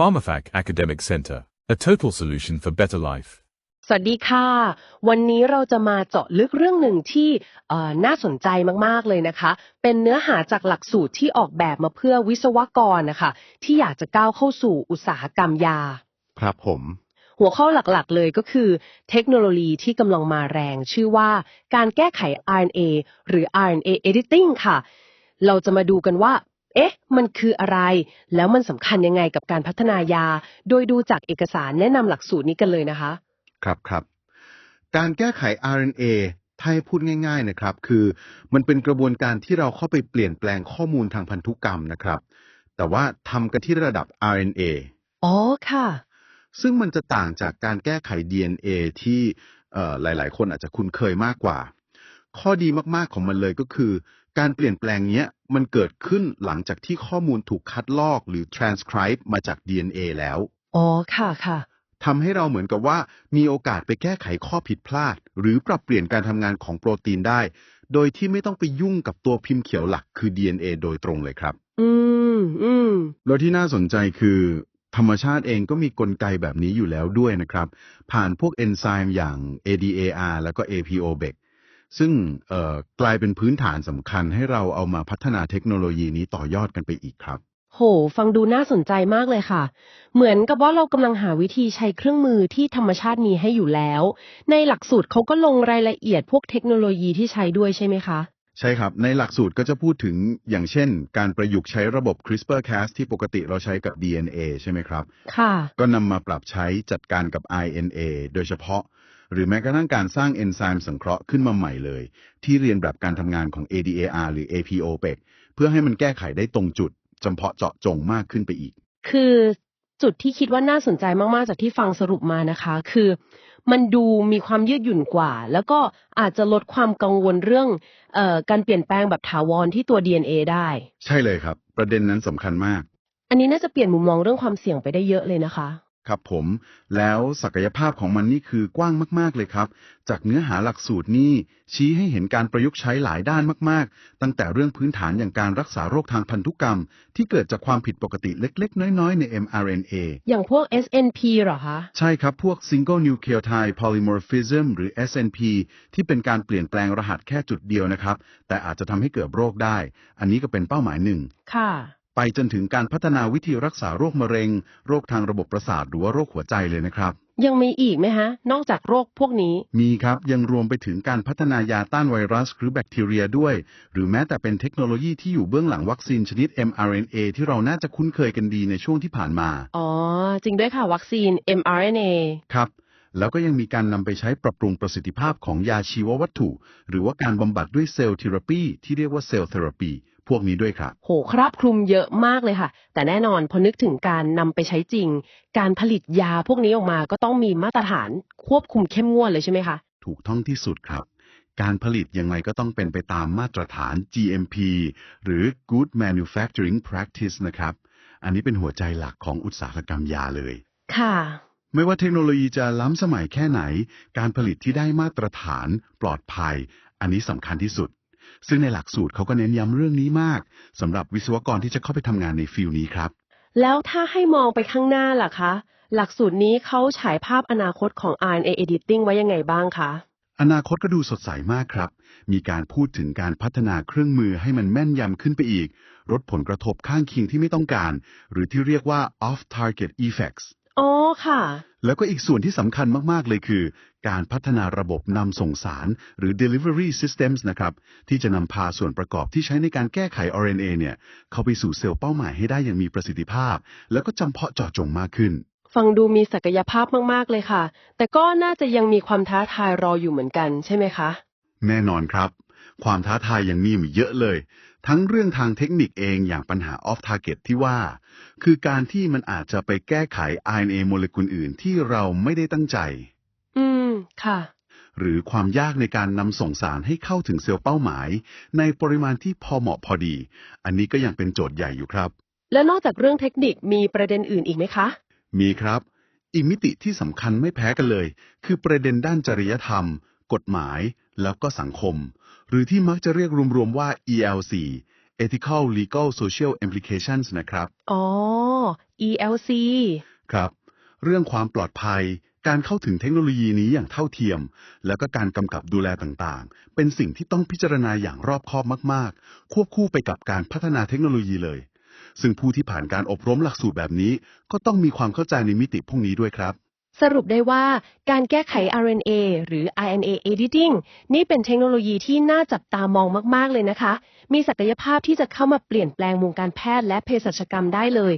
PharmaFac Academic Center, a total solution for better life. สวัสดีค่ะ วันนี้เราจะมาเจาะลึกเรื่องหนึ่งที่เอ่อน่าสนใจมากๆเลยนะคะ เป็นเนื้อหาจากหลักสูตรที่ออกแบบมาเพื่อวิศวกรนะคะ ที่อยากจะก้าวเข้าสู่อุตสาหกรรมยา ครับผม หัวข้อหลักๆเลยก็คือ เทคโนโลยีที่กำลังมาแรงชื่อว่าการแก้ไข RNA หรือ RNA editing ค่ะ เราจะมาดูกันว่า เอ๊ะ มันคืออะไร แล้วมันสำคัญยังไงกับการพัฒนายา โดยดูจากเอกสารแนะนำหลักสูตรนี้กันเลยนะคะ ครับครับ การแก้ไข RNA ถ้าให้พูดง่ายๆนะครับ คือมันเป็นกระบวนการที่เราเข้าไปเปลี่ยนแปลงข้อมูลทางพันธุกรรมนะครับ แต่ว่าทำกันที่ระดับ RNA อ๋อค่ะ ซึ่งมันจะต่างจากการแก้ไข DNA ที่เอ่อหลายๆ คนอาจจะคุ้นเคยมากกว่า ข้อดีมากๆของมันเลยก็คือ การเปลี่ยนแปลงเนี้ยมันเกิดขึ้นหลังจากที่ข้อมูลถูกคัดลอกหรือ transcribe มาจาก DNA แล้ว อ๋อ ค่ะค่ะ ทำให้เราเหมือนกับว่า มีโอกาสไปแก้ไขข้อผิดพลาด หรือปรับเปลี่ยนการทำงานของโปรตีนได้ โดยที่ไม่ต้องไปยุ่งกับตัวพิมพ์เขียวหลักคือ DNA โดยตรงเลยครับ อืม อืม แล้วที่น่าสนใจคือ ธรรมชาติเองก็มีกลไกแบบนี้อยู่แล้วด้วยนะครับ ผ่านพวกเอนไซม์อย่าง ADAR แล้วก็ APO-BEC ซึ่งกลายเป็นพื้นฐานสำคัญให้เราเอามาพัฒนาเทคโนโลยีนี้ต่อยอดกันไปอีกครับ โห ฟังดูน่าสนใจมากเลยค่ะ เหมือนกับว่าเรากำลังหาวิธีใช้เครื่องมือที่ธรรมชาติมีให้อยู่แล้ว ในหลักสูตรเขาก็ลงรายละเอียดพวกเทคโนโลยีที่ใช้ด้วยใช่ไหมคะ ใช่ครับ ในหลักสูตรก็จะพูดถึงอย่างเช่น การประยุกต์ใช้ระบบ CRISPR-Cas ที่ปกติเราใช้กับ DNA ใช่ไหมครับ ค่ะ ก็นำมาปรับใช้จัดการกับ RNA โดยเฉพาะ หรือแม้กระทั่งการสร้างเอนไซม์สังเคราะห์ขึ้นมาใหม่เลย ที่เรียนแบบการทำงานของ ADAR หรือ APO-PEC เพื่อให้มันแก้ไขได้ตรงจุดจำเพาะเจาะจงมากขึ้นไปอีก คือจุดที่คิดว่าน่าสนใจมาก ๆ จากที่ฟังสรุปมานะคะ คือ มันดูมีความยืดหยุ่นกว่า แล้วก็อาจจะลดความกังวลเรื่องเอ่อการเปลี่ยนแปลงแบบถาวรที่ตัว DNA ได้ ใช่เลยครับ ประเด็นนั้นสำคัญมาก อันนี้น่าจะเปลี่ยนมุมมองเรื่องความเสี่ยงไปได้เยอะเลยนะคะ ครับผม แล้วศักยภาพของมันนี่คือกว้างมากๆเลยครับ จากเนื้อหาหลักสูตรนี่ชี้ให้เห็นการประยุกต์ใช้หลายด้านมากๆ ตั้งแต่เรื่องพื้นฐานอย่างการรักษาโรคทางพันธุกรรม ที่เกิดจากความผิดปกติเล็ก ๆ น้อยๆ ใน mRNA อย่างพวก SNP เหรอคะ ใช่ครับ พวก Single Nucleotide Polymorphism หรือ SNP ที่เป็นการเปลี่ยนแปลงรหัสแค่จุดเดียวนะครับ แต่อาจจะทำให้เกิดโรคได้ อันนี้ก็เป็นเป้าหมายหนึ่งค่ะ ไปจนถึงการพัฒนาวิธีรักษาโรคมะเร็ง โรคทางระบบประสาทหรือว่าโรคหัวใจเลยนะครับ ยังมีอีกไหมฮะ นอกจากโรคพวกนี้ มีครับยังรวมไปถึงการพัฒนายาต้านไวรัสหรือแบคทีเรียด้วย หรือแม้แต่เป็นเทคโนโลยีที่อยู่เบื้องหลังวัคซีนชนิด mRNA ที่เราน่าจะคุ้นเคยกันดีในช่วงที่ผ่านมา อ๋อ จริงด้วยค่ะวัคซีน mRNA ครับ แล้วก็ยังมีการนำไปใช้ปรับปรุงประสิทธิภาพของยาชีววัตถุ หรือว่าการบำบัดด้วยเซลล์เทอราปีที่เรียกว่าเซลล์เทอราปีพวกนี้ด้วยครับ โห ครอบคลุมเยอะมากเลยค่ะ แต่แน่นอนพอนึกถึงการนำไปใช้จริง การผลิตยาพวกนี้ออกมาก็ต้องมีมาตรฐานควบคุมเข้มงวดเลยใช่ไหมคะ ถูกต้องที่สุดครับ การผลิตยังไงก็ต้องเป็นไปตามมาตรฐาน GMP หรือ Good Manufacturing Practice นะครับ อันนี้เป็นหัวใจหลักของอุตสาหกรรมยาเลย ค่ะ ไม่ว่าเทคโนโลยีจะล้ำสมัยแค่ไหน การผลิตที่ได้มาตรฐาน ปลอดภัย อันนี้สำคัญที่สุด ซึ่งในหลักสูตรเขาก็เน้นย้ำเรื่องนี้มากสำหรับวิศวกรที่จะเข้าไปทำงานในฟิลนี้ครับ แล้วถ้าให้มองไปข้างหน้าล่ะคะ หลักสูตรนี้เขาฉายภาพอนาคตของ RNA editing ไว้ยังไงบ้างคะอนาคตก็ดูสดใสมากครับ มีการพูดถึงการพัฒนาเครื่องมือให้มันแม่นยำขึ้นไปอีกลดผลกระทบข้างเคียงที่ไม่ต้องการ หรือที่เรียกว่า off target effects อ๋อค่ะ แล้วก็อีกส่วนที่สำคัญมาก ๆ เลยคือ การพัฒนาระบบนำส่งสาร หรือ delivery systems นะครับ ที่จะนำพาส่วนประกอบที่ใช้ในการแก้ไข RNA เนี่ย เข้าไปสู่เซลล์เป้าหมายให้ได้อย่างมีประสิทธิภาพ แล้วก็จำเพาะเจาะจงมากขึ้น ฟังดูมีศักยภาพมาก ๆ เลยค่ะ แต่ก็น่าจะยังมีความท้าทายรออยู่เหมือนกันใช่ไหมคะ แน่นอนครับ ความท้าทายยังมีอยู่เยอะเลย ทั้งเรื่องทางเทคนิคเองอย่างปัญหา off target ที่ว่า คือการที่มันอาจจะไปแก้ไข RNA โมเลกุลอื่นที่เราไม่ได้ตั้งใจ อืม ค่ะ หรือความยากในการนำส่งสารให้เข้าถึงเซลล์เป้าหมาย ในปริมาณที่พอเหมาะพอดี อันนี้ก็ยังเป็นโจทย์ใหญ่อยู่ครับ แล้วนอกจากเรื่องเทคนิคมีประเด็นอื่นอีกไหมคะ มีครับ อีกมิติที่สำคัญไม่แพ้กันเลย คือประเด็นด้านจริยธรรม กฎหมาย แล้วก็สังคม หรือที่มักจะเรียกรวมๆว่า ELC ethical legal social implications นะครับ อ๋อ ELC ครับ เรื่องความปลอดภัย การเข้าถึงเทคโนโลยีนี้อย่างเท่าเทียม แล้วก็การกำกับดูแลต่างๆ เป็นสิ่งที่ต้องพิจารณาอย่างรอบคอบมากๆ ควบคู่ไปกับการพัฒนาเทคโนโลยีเลย ซึ่งผู้ที่ผ่านการอบรมหลักสูตรแบบนี้ ก็ต้องมีความเข้าใจในมิติพวกนี้ด้วยครับ สรุปได้ว่าการแก้ไข RNA หรือ RNA editing นี่เป็นเทคโนโลยีที่น่าจับตามองมาก ๆ เลยนะคะ มีศักยภาพที่จะเข้ามาเปลี่ยนแปลงวงการแพทย์และเภสัชกรรมได้เลย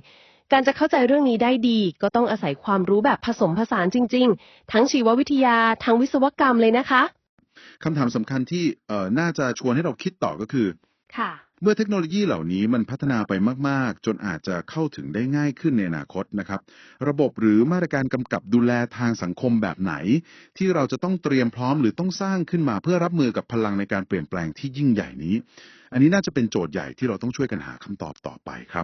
การจะเข้าใจเรื่องนี้ได้ดี ก็ต้องอาศัยความรู้แบบผสมผสานจริง ๆ ทั้งชีววิทยา ทั้งวิศวกรรมเลยนะคะคำถามสำคัญที่เอ่อน่าจะชวนให้เราคิดต่อก็คือ ค่ะ เมื่อเทคโนโลยีเหล่านี้มันพัฒนาไปมาก ๆ จนอาจจะเข้าถึงได้ง่ายขึ้นในอนาคตนะครับ ระบบหรือมาตรการกำกับดูแลทางสังคมแบบไหน ที่เราจะต้องเตรียมพร้อมหรือต้องสร้างขึ้นมาเพื่อรับมือกับพลังในการเปลี่ยนแปลงที่ยิ่งใหญ่นี้ อันนี้น่าจะเป็นโจทย์ใหญ่ที่เราต้องช่วยกันหาคำตอบต่อไปครับ